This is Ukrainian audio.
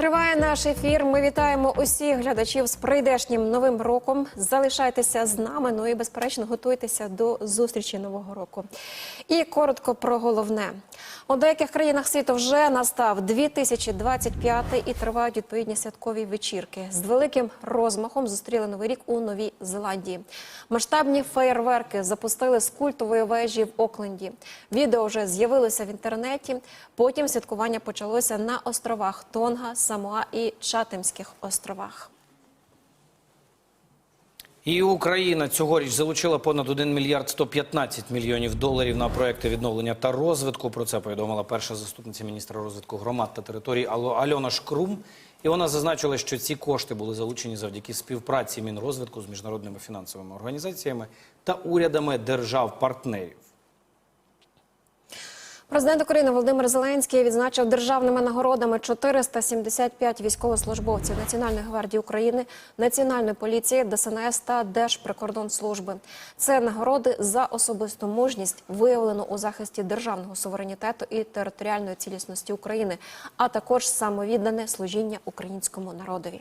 Триває наш ефір. Ми вітаємо усіх глядачів з прийдешнім новим роком. Залишайтеся з нами. Ну і безперечно готуйтеся до зустрічі нового року. І коротко про головне. У деяких країнах світу вже настав 2025 і тривають відповідні святкові вечірки. З великим розмахом зустріли новий рік у Новій Зеландії. Масштабні феєрверки запустили з культової вежі в Окленді. Відео вже з'явилося в інтернеті. Потім святкування почалося на островах Тонга, Самоа і Чатемських островах. І Україна цьогоріч залучила понад 1 мільярд 115 мільйонів доларів на проекти відновлення та розвитку. Про це повідомила перша заступниця міністра розвитку громад та територій Альона Шкрум. І вона зазначила, що ці кошти були залучені завдяки співпраці Мінрозвитку з міжнародними фінансовими організаціями та урядами держав-партнерів. Президент України Володимир Зеленський відзначив державними нагородами 475 військовослужбовців Національної гвардії України, Національної поліції, ДСНС та Держприкордонслужби. Це нагороди за особисту мужність, виявлену у захисті державного суверенітету і територіальної цілісності України, а також самовіддане служіння українському народові.